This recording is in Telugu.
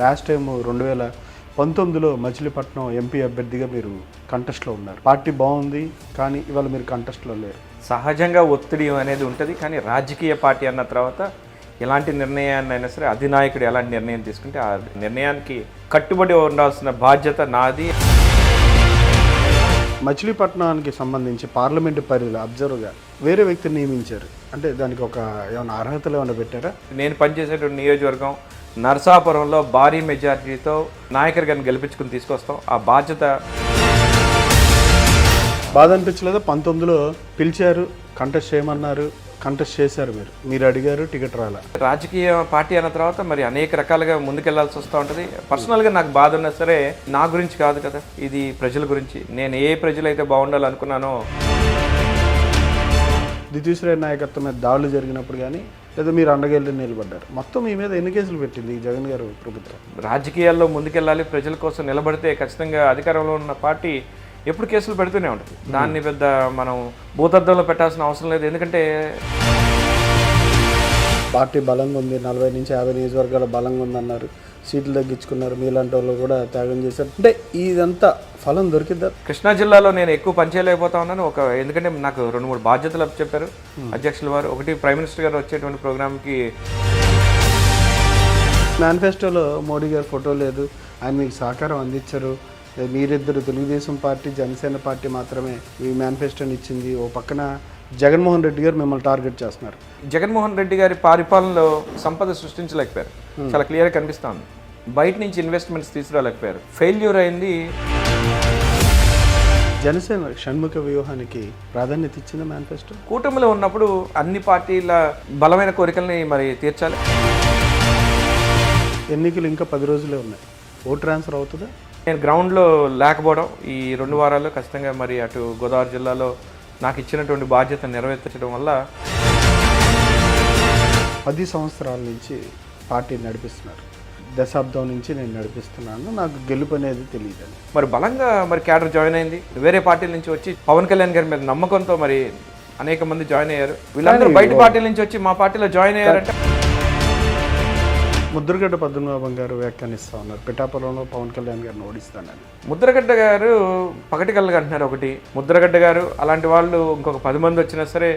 లాస్ట్ టైం రెండు వేల పంతొమ్మిదిలో మచిలీపట్నం ఎంపీ అభ్యర్థిగా మీరు కంటెస్ట్లో ఉన్నారు. పార్టీ బాగుంది కానీ ఇవాళ మీరు కంటెస్ట్లో లేరు. సహజంగా ఒత్తిడి అనేది ఉంటుంది కానీ రాజకీయ పార్టీ అన్న తర్వాత ఎలాంటి నిర్ణయాన్ని అయినా సరే అధినాయకుడు ఎలాంటి నిర్ణయం తీసుకుంటే ఆ నిర్ణయానికి కట్టుబడి ఉండాల్సిన బాధ్యత నాది. మచిలీపట్నానికి సంబంధించి పార్లమెంటు పరిధిలో అబ్జర్వ్గా వేరే వ్యక్తిని నియమించారు. అంటే దానికి ఒక ఏమైనా అర్హతలు ఏమైనా పెట్టారా? నేను పనిచేసేటువంటి నియోజకవర్గం నరసాపురంలో భారీ మెజారిటీతో నాయకర్ గారిని గెలిపించుకుని తీసుకొస్తాం. ఆ బాధ్యత బాధ అనిపించలేదా? పంతొమ్మిదిలో పిలిచారు కంటెస్ట్ చేయమన్నారు కంటెస్ట్ చేశారు మీరు. మీరు అడిగారు టికెట్ రాలా. రాజకీయ పార్టీ అన్న తర్వాత మరి అనేక రకాలుగా ముందుకెళ్ళాల్సి వస్తూ ఉంటుంది. పర్సనల్గా నాకు బాధ ఉన్నా సరే నా గురించి కాదు కదా. ఇది ప్రజల గురించి. నేను ఏ ప్రజలైతే బాగుండాలనుకున్నానో ద్వితీయశ్రేయ నాయకత్వం మీద దాడులు జరిగినప్పుడు కానీ లేదా మీరు అండగెళ్ళి నిలబడ్డారు? మొత్తం మీ మీద ఎన్ని కేసులు పెట్టింది ఈ జగన్ గారు ప్రభుత్వం? రాజకీయాల్లో ముందుకెళ్ళాలి ప్రజల కోసం నిలబడితే ఖచ్చితంగా అధికారంలో ఉన్న పార్టీ ఎప్పుడు కేసులు పెడుతూనే ఉంటుంది. దాన్ని పెద్ద మనం భూతద్దంలో పెట్టాల్సిన అవసరం లేదు. ఎందుకంటే పార్టీ బలంగా ఉంది నలభై నుంచి యాభై నియోజకవర్గాల బలంగా ఉందన్నారు. సీట్లు తగ్గించుకున్నారు. మీలాంటి వాళ్ళు కూడా త్యాగం చేశారు. అంటే ఇదంతా ఫలం దొరికిద్దా? కృష్ణా జిల్లాలో నేను ఎక్కువ పనిచేయలేకపోతా ఉన్నాను. ఒక ఎందుకంటే నాకు రెండు మూడు బాధ్యతలు చెప్పారు. అధ్యక్షుల వారు. ఒకటి ప్రైమ్ మినిస్టర్ గారు వచ్చేటువంటి ప్రోగ్రామ్కి మేనిఫెస్టోలో మోడీ గారి ఫోటో లేదు. ఆయన మీకు సహకారం అందించరు. మీరిద్దరు తెలుగుదేశం పార్టీ జనసేన పార్టీ మాత్రమే ఈ మేనిఫెస్టోని ఇచ్చింది. ఓ పక్కన జగన్మోహన్ రెడ్డి గారు మిమ్మల్ని టార్గెట్ చేస్తున్నారు. జగన్మోహన్ రెడ్డి గారి పరిపాలనలో సంపద సృష్టించలేకపోయారు. చాలా క్లియర్గా కనిపిస్తా ఉంది బయట నుంచి ఇన్వెస్ట్మెంట్స్ తీసుకురాలేకపోయారు. ఫెయిల్యూర్ అయింది. జనసేన షణ్ముఖ వ్యూహానికి ప్రాధాన్యత ఇచ్చింది మేనిఫెస్టో? కూటమిలో ఉన్నప్పుడు అన్ని పార్టీల బలమైన కోరికల్ని మరి తీర్చాలి. ఎన్నికలు ఇంకా పది రోజులే ఉన్నాయి. ఓట్ ట్రాన్స్ఫర్ అవుతుందా? నేను గ్రౌండ్లో లేకపోవడం ఈ రెండు వారాల్లో ఖచ్చితంగా మరి అటు గోదావరి జిల్లాలో నాకు ఇచ్చినటువంటి బాధ్యత నెరవేర్చడం వల్ల పది సంవత్సరాల నుంచి పార్టీ నడిపిస్తున్నారు. దశాబ్దం నుంచి నేను నడిపిస్తున్నాను. నాకు గెలుపు అనేది తెలియదని మరి బలంగా మరి క్యాడర్ జాయిన్ అయింది. వేరే పార్టీల నుంచి వచ్చి పవన్ కళ్యాణ్ గారి మీద నమ్మకంతో మరి అనేక మంది జాయిన్ అయ్యారు. వీళ్ళందరూ బయట పార్టీల నుంచి వచ్చి మా పార్టీలో జాయిన్ అయ్యారంటే ముద్రగడ్డ పద్మనాభం గారు వ్యాఖ్యానిస్తూ ఉన్నారు. పిఠాపురంలో పవన్ కళ్యాణ్ గారిని ఓడిస్తానని. ముద్రగడ్డ గారు పగటి కళ్ళగా అంటున్నారు ఒకటి. ముద్రగడ్డ గారు అలాంటి వాళ్ళు ఇంకొక పది మంది వచ్చినా సరే